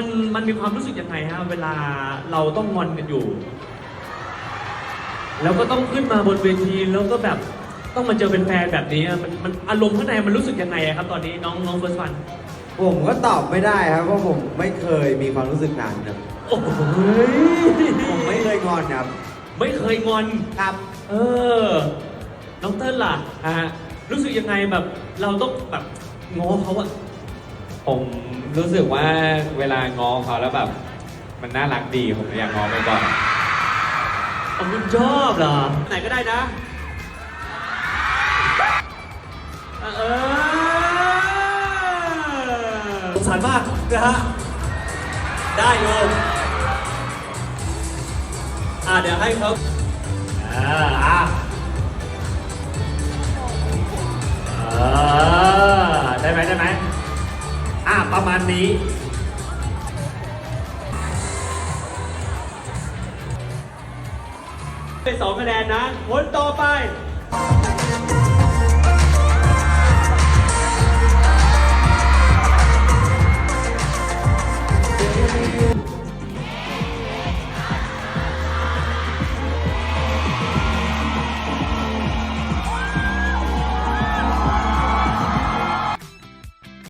มันมันมีความรู้สึกยังไงฮะเวลาเราต้องงอนกันอยู่ แล้วก็ต้องขึ้นมาบนเวทีแล้วก็แบบต้องมาเจอเป็นแฟนแบบนี้อะมันมันอารมณ์ข้างในมันรู้สึกยังไงอะครับ ตอนนี้น้องน้องเฟิร์สฟันผมก็ตอบไม่ได้ครับเพราะผมไม่เคยมีความรู้สึกนั้นครับโอ้โหผมไม่เคยงอนครับ ไม่เคยงอน ครับ เออ น้องเติ้ลล่ะฮะรู้สึกยังไงแบบเราต้องแบบง้อเขาอะ ผมรู้สึกว่าเวลางอเขาแล้วแบบ มันน่ารักดีผมเลยอยากงอไปก่อนอ๋อคุณชอบเหรอ ไหนก็ได้นะ เออสงสารมากนะฮะ ได้โยมอ่าเดี๋ยวให้เขาอ่า ประมาณนี้เป็นสองคะแนนนะคนต่อไป